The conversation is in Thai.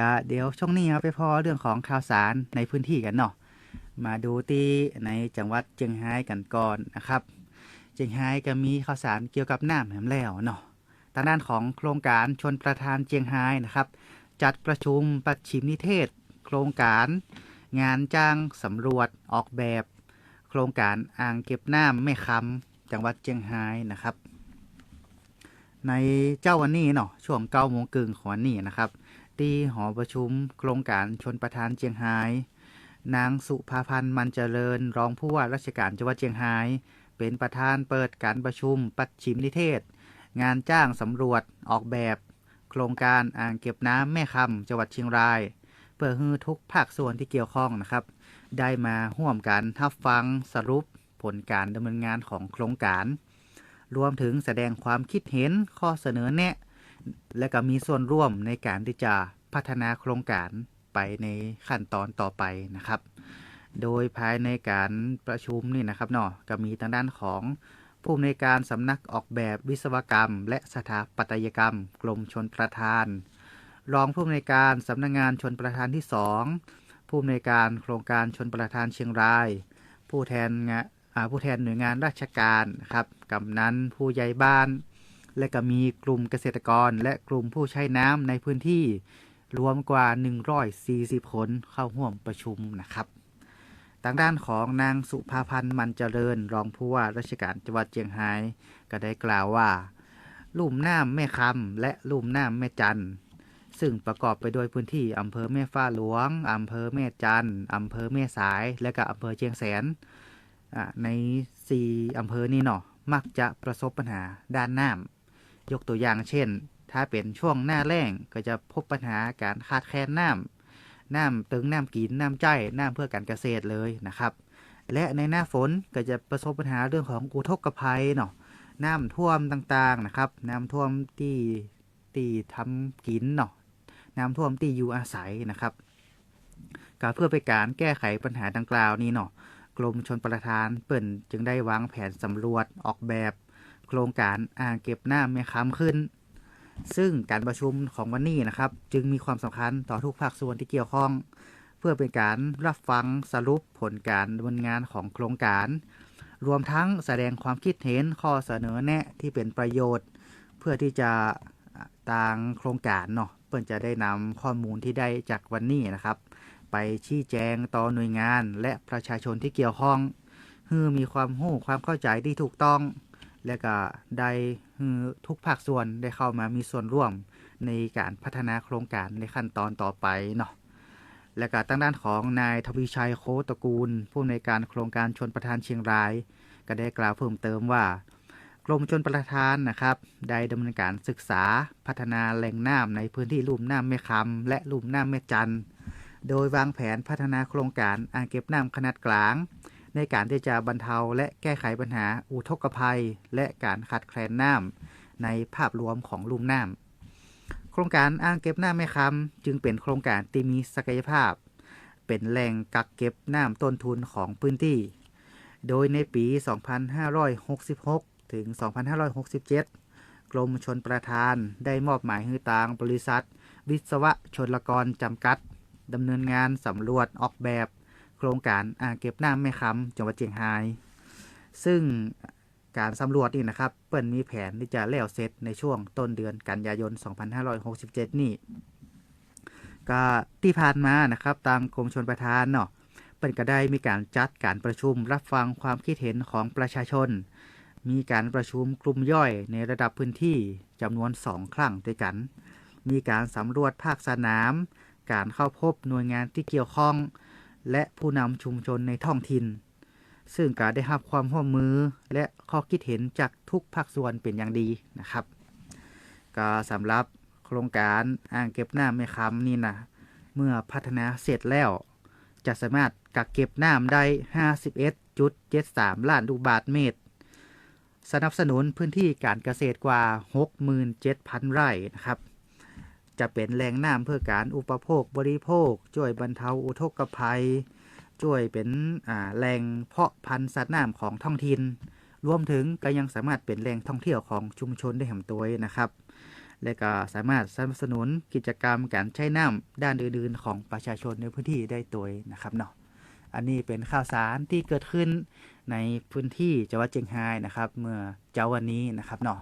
ก็เดี๋ยวช่วงนี้เราไปพอเรื่องของข่าวสารในพื้นที่กันเนาะมาดูที่ในจังหวัดเจียงไฮ้กันก่อนนะครับเจียงไฮ้ก็มีข่าวสารเกี่ยวกับน้ำแหมแล้วเนาะทางด้านของโครงการชนประธานเจียงไฮ้นะครับ จัดประชุมปัชิมนิเทศ โครงการ งานจ้างสำรวจออกแบบ โครงการอ่างเก็บน้ำแม่คำจังหวัดเจียงไฮ้นะครับ ในเจ้าวันนี้เนาะช่วงเก้าโมงกึ่งของวันนี้นะครับ ที่หอประชุม โครงการชนประธานเจียงไฮ้นางสุภาพันธ์มันเจริญ รองผู้ว่าราชการจังหวัดเจียงไฮ้เป็นประธานเปิดการประชุม ปัดชิมนิเทศ งานจ้างสำรวจออกแบบ โครงการอ่างเก็บน้ำแม่คำจังหวัดเชียงราย เพื่อให้ทุกภาคส่วนที่เกี่ยวข้องนะครับ ได้มาร่วมกันทับฟังสรุปผลการดำเนินงานของโครงการ รวมถึงแสดงความคิดเห็นข้อเสนอแนะ และก็มีส่วนร่วมในการที่จะพัฒนาโครงการไปในขั้นตอนต่อไปนะครับ โดยภายในการประชุมนี่นะครับเนาะก็มีทางด้านของผู้อำนวยการสำนักออกแบบวิศวกรรม และสถาปัตยกรรม กรมชนประทาน รองผู้อำนวยการสำนักงงานชนประทานที่ 2 ผู้อำนวยการโครงการชนประทานเชียงราย ผู้แทนผู้แทนหน่วยงานราชการนะครับกำนันผู้ใหญ่บ้าน และก็มีกลุ่มเกษตรกรและกลุ่มผู้ใช้น้ำในพื้นที่รวมกว่า 140 คนเข้าร่วมประชุมนะครับทางด้านของนางสุภาพันธ์มันเจริญ รองผู้ว่าราชการจังหวัดเจียงไฮ้ก็ได้กล่าวว่า ลุ่มน้ำแม่คำและลุ่มน้ำแม่จันซึ่งประกอบไปด้วยพื้นที่อำเภอแม่ฟ้าหลวงอำเภอแม่จันอำเภอแม่สาย และก็อำเภอเชียงแสนใน 4 อำเภอนี้เนาะมักจะประสบปัญหาด้านน้ำ ยกตัวอย่างเช่น ถ้าเป็นช่วงหน้าแล้งก็จะพบปัญหาการขาดแคลนน้ำน้ำตึงน้ำกินน้ำใจน้ำเพื่อการเกษตรเลยนะครับ และในหน้าฝนก็จะประสบปัญหาเรื่องของอุทกภัยเนาะน้ำท่วมต่างๆนะครับ น้ำท่วมที่ที่ทำกินเนาะน้ำท่วมที่อยู่อาศัยนะครับก็เพื่อไปการแก้ไขปัญหาดังกล่าวนี้เนาะกรมชนประทานเปิ่นจึงได้วางแผนสำรวจออกแบบ โครงการอ่างเก็บน้ำแม่ค้ำขึ้น ซึ่งการประชุมของวันนี้นะครับ จึงมีความสำคัญต่อทุกภาคส่วนที่เกี่ยวข้อง เพื่อเป็นการรับฟังสรุปผลการดำเนินงานของโครงการ รวมทั้งแสดงความคิดเห็นข้อเสนอแนะที่เป็นประโยชน์ เพื่อที่จะต่างโครงการเนาะเปิ่นจะได้นำข้อมูลที่ได้จากวันนี้นะครับ ไปชี้แจงต่อหน่วยงานและประชาชนที่เกี่ยวข้องเพื่อมีความรู้ความเข้าใจที่ถูกต้อง และก็ได้ทุกภาคส่วนได้เข้ามามีส่วนร่วมในการพัฒนาโครงการในขั้นตอนต่อไปเนาะและก็ตั้งด้านของนายทวีชัยโคตระกูล ผู้ในการโครงการชนประทานเชียงราย ก็ได้กล่าวเพิ่มเติมว่ากรมชนประทานนะครับ ได้ดำเนินการศึกษาพัฒนาแหล่งน้ำในพื้นที่ลุ่มน้ำแม่คำและลุ่มน้ำแม่จันโดยวางแผนพัฒนาโครงการอ่างเก็บน้ำขนาดกลาง ในการที่จะบรรเทาและแก้ไขปัญหาอุทกภัย และการขาดแคลนน้ำในภาพรวมของลุ่มน้ำโครงการอ่างเก็บน้ำแม่คำจึงเป็นโครงการที่มีศักยภาพ เป็นแหล่งกักเก็บน้ำต้นทุนของพื้นที่ โดยในปี 2566 ถึง 2567 กรมชนประทานได้มอบหมายให้ตางบริษัท วิศวะชนลกรจำกัดดำเนินงานสำรวจออกแบบ โครงการอ่างเก็บน้ำแม่คำจังหวัดเชียงราย ซึ่งการสำรวจนี่นะครับ เปิ้นมีแผนที่จะแล้วเสร็จในช่วงต้นเดือนกันยายน 2567 นี่ก็ที่ผ่านมานะครับ ตามกรมชนประทานเนาะเปิ้นก็ได้มีการจัดการประชุมรับฟังความคิดเห็นของประชาชน มีการประชุมกลุ่มย่อยในระดับพื้นที่จำนวน 2 ครั้งด้วยกัน มีการสำรวจภาคสนาม การเข้าพบหน่วยงานที่เกี่ยวข้อง และผู้นำชุมชนในท้องถิ่น ซึ่งก็ได้รับความร่วมมือและข้อคิดเห็นจากทุกภาคส่วนเป็นอย่างดีนะครับ ก็สำหรับโครงการอ่างเก็บน้ำแม่คำนี่นะเมื่อพัฒนาเสร็จแล้ว จะสามารถกักเก็บน้ำได้ 51.73 ล้านลูกบาทเมตร สนับสนุนพื้นที่การเกษตรกว่า 67,000 ไร่นะครับ จะเป็นแหล่งน้ำเพื่อการอุปโภคบริโภค ช่วยบรรเทาอุทกภัย ช่วยเป็นแหล่งเพาะพันธุ์สัตว์น้ำของท้องถิ่นรวมถึงก็ยังสามารถเป็นแหล่งท่องเที่ยวของชุมชนได้แห่งตัวนะครับ และก็สามารถสนับสนุนกิจกรรมการใช้น้ำด้านอื่นๆ ของประชาชนในพื้นที่ได้ตัวนะครับเนาะอันนี้เป็นข่าวสารที่เกิดขึ้นในพื้นที่จังหวัดเชียงรายนะครับ เมื่อเจ้าวันนี้นะครับเนาะ